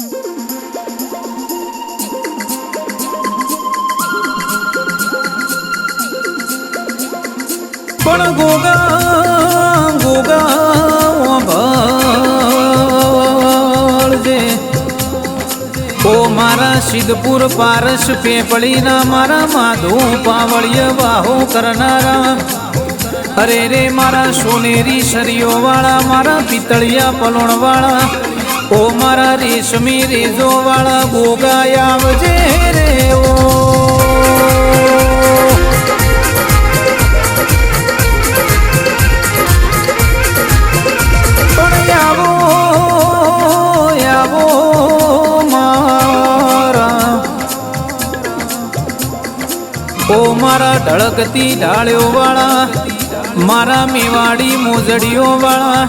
પણ ગોગા ગોગા ભળજે ઓ મારા સિદ્ધપુર પારસ પેપળીના મારા માધુ પાવળિય વાહો કરનારા. અરે રે મારા સોનેરી સરિયો વાળા મારા પિતળિયા પલોણ વાળા ઓ મારા રેશમી રેજો વાળા ગોગા આવજે રે ઓ. ઓ મારા ઢળકતી ઢાળ્યો વાળા, મારા મેવાડી મોજડીઓ વાળા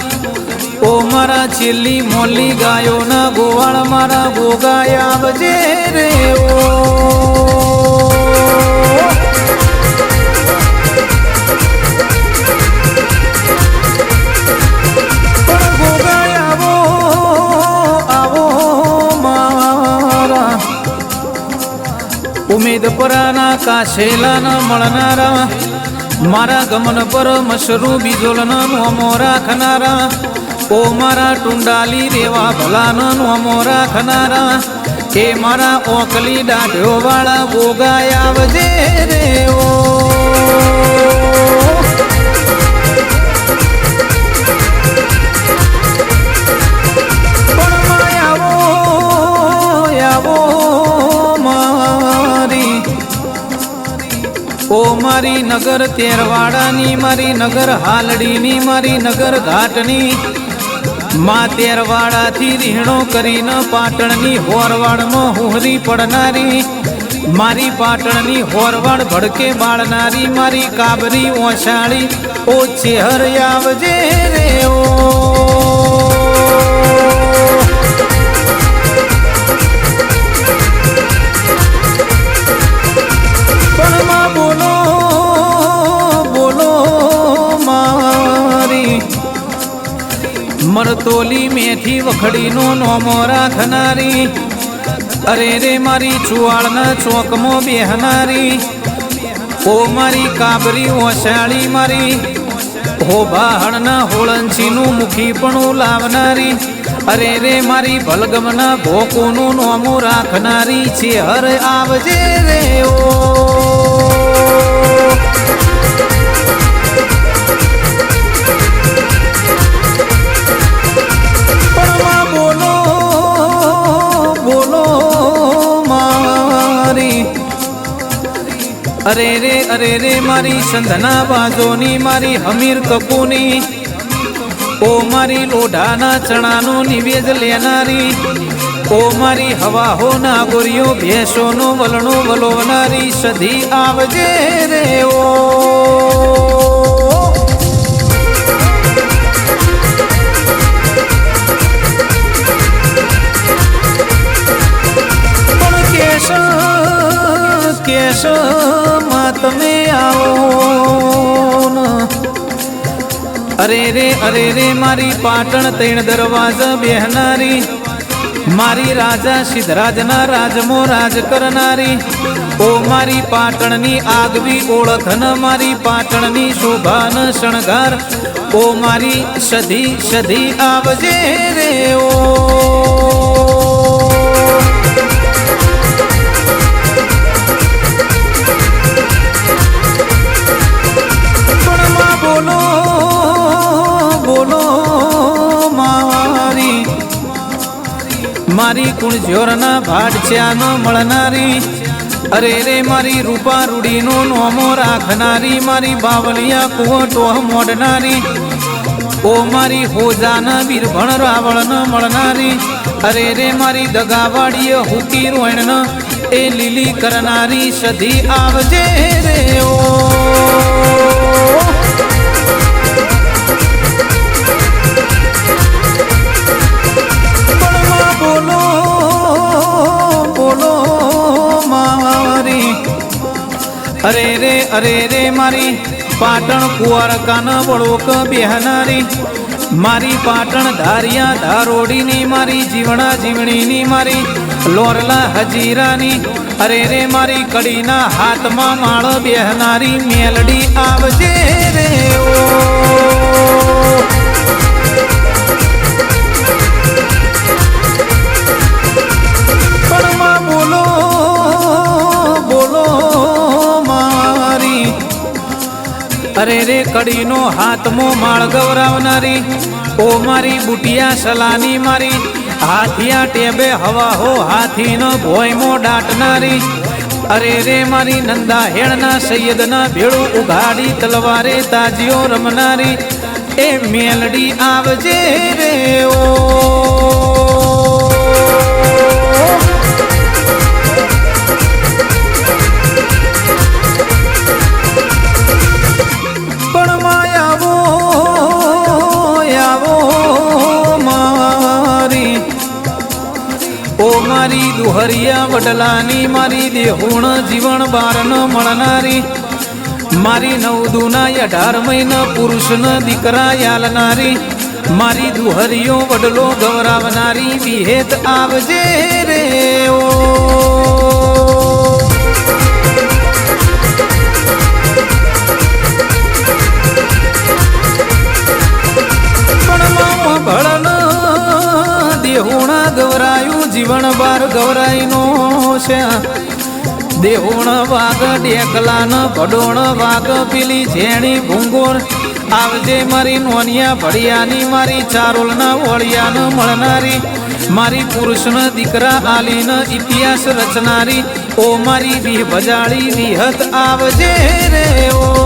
ઓ મારા છેલ્લી મોલ્લી ગાયોના ગોવાળ મારા ગોગાય આવજે રે ઓ. ઉમેદ પરાના કાશેલાના મળનારા. મારા ગમન પર મશરૂ બીજોલના મોમો રાખનારા. ઓ મારા ટુંડાલી રેવા ભલાનો નોમો રાખનારા એ મારા ઓકલી દાઢ્યો વાળા ભોગાય આવજે રે ઓ. ઓ મારી નગર તેરવાડાની, મારી નગર હાલડીની, મારી નગર ઘાટની મા તેરવાડાથી રીણો કરીને પાટણની હોરવાડમાં હુહરી પડનારી. મારી પાટણની હોરવાડ ભડકે બાળનારી, મારી કાબરી ઓછાળી. ઓ ચેહર આવજે રે ઓ મરતોલી મેથી વખડીનો નોમો રાખનારી. અરે રે મારી છુવાળના ચોકમાં બેહનારી. ઓ મારી કાબરી ઓશાળી મારી. હો બાહણના હોળંચીનું મુખી પણ લાવનારી. અરે રે મારી ભલગમના ભોકોનું નોમું રાખનારી. છે હર આવજે રે ઓ. અરે રે અરે રે, મારી સંધના બાજોની, મારી હમીર કપૂની. ઓ મારી લોઢાના ચણાનો નિવેદ લેનારી. ઓ મારી હવાહો ના ગોરીઓ, ભેંસોનો વલણો વલોવનારી. સધી આવજે રે ઓ. કેશ તમે આવો. અરે રે અરે રે, મારી પાટણ તૈણ દરવાજા બેહનારી. મારી રાજા સિદ્ધરાજના રાજમો રાજ કરનારી. ઓ મારી પાટણની આગવી ઓળખન, મારી પાટણની શોભાન શણગાર. ઓ મારી સધી સધી આવજે રે, ઓ. મારી કુણજોરના ભાડચ્યાનો મળનારી? અરે રે મારી રૂપા રૂડીનો નોમો રાખનારી, મારી બાવલિયા કુવટો મોડનારી. ઓ મારી હોજાના બીરભણ રાવણ મળનારી. અરે રે મારી દગાવાડીય હુકી રોયણ એ લીલી કરનારી સધી આવજે રે ઓ. અરે રે અરે રે મારી પાટણ કુંવર કાન વળોક બેહનારી. મારી પાટણ ધારિયા ધારોડીની, મારી જીવણા જીવણીની, મારી લોરલા હજીરાની. અરે રે મારી કડીના હાથમાં માળ બેહનારી, મેલડી આવજે રે ઓ. અરે રે કડીનો હાથમો માળ ગૌરાવનારી, ઓ મારી બુટિયા સલાની મારી, હાથિયા ટેબે હવા હો હાથીનો ભોયમો દાટનારી. અરે રે મારી નંદા હેણના સૈયદના ભેળું ઉઘાડી તલવારે તાજીઓ રમનારી. એ મેલડી આવજે રે ઓ. દુહરિયા વડલાની મારી દેહુણ જીવન બારનો મળનારી. મારી નવદુના અઢાર મહિના પુરુષન દીકરા યાલનારી. મારી દુહરીઓ વડલો ગૌરાવનારી, વિહેત આવજે રે ઓ. બાર ગવરાઈનો છે. દેહોણ વાગ ડેકલાન, ભડોણ વાગ પીલી ઝેણી ભૂંગોર આવજે મારી નોનિયા ભડિયાની મારી ચારોલના ઓળિયાન મળનારી. મારી પુરુષન દીકરા આલીન ઇતિહાસ રચનારી. ઓ મારી વિહ ભજાળી, વિહત આવજે રે ઓ.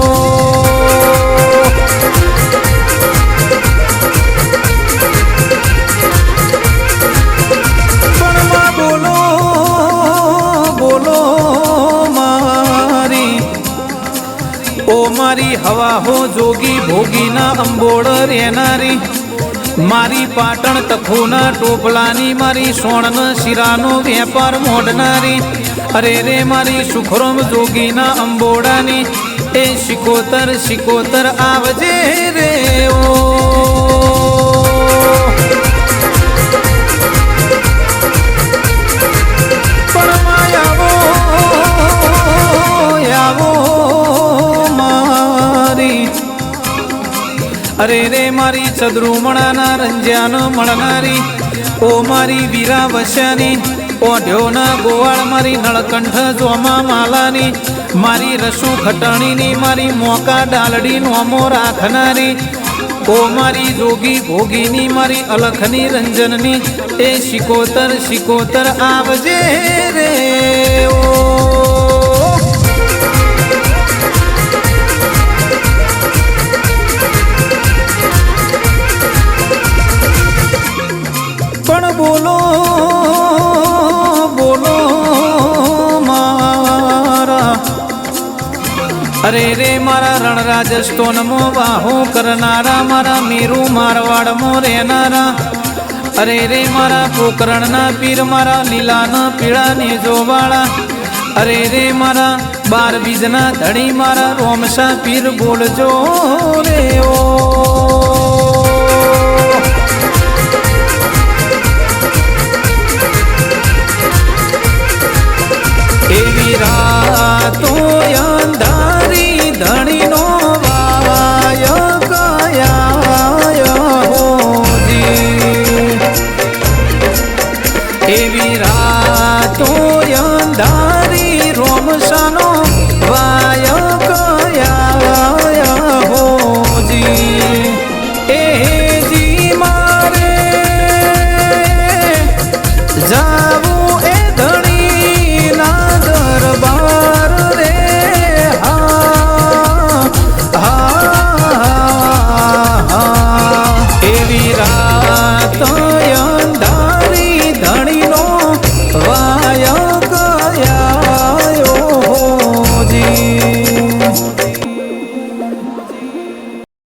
મારી જોગી ભોગીના અંબોળ રહેનારી. મારી પાટણ તખુના ટોપલાની મારી સોણન શિરાનો વેપાર મોડનારી. અરે રે મારી સુખરોમ જોગીના અંબોડાની. એ શિકોતર શિકોતર આવજે રે ઓ અરે રે મારી ચદ્રુમણાના રંજ્યાનો મળનારી, ઓ મારી વીરા વશ્યાની ઓઢ્યોના ગોવાળ મારી નળકંઠ જોમા માલાની, મારી રસુ ખટણીની મારી મોકા ડાલડી નોમો રાખનારી, ઓ મારી જોગી ભોગીની, મારી અલખની રંજનની, એ શિકોતર શિકોતર આવજે રે, ઓ. અરે રે મારા રણરાજ સ્તોનમો બાહુ કરનારા, મારા મીરુ મારવાડમો રહેનારા અરે રે મારા પોકરણના પીર, મારા લીલાના પીળા નેજોવાળા અરે રે મારા બાર બીજના ધણી, મારા રોમસા પીર, બોલજો રે ઓ.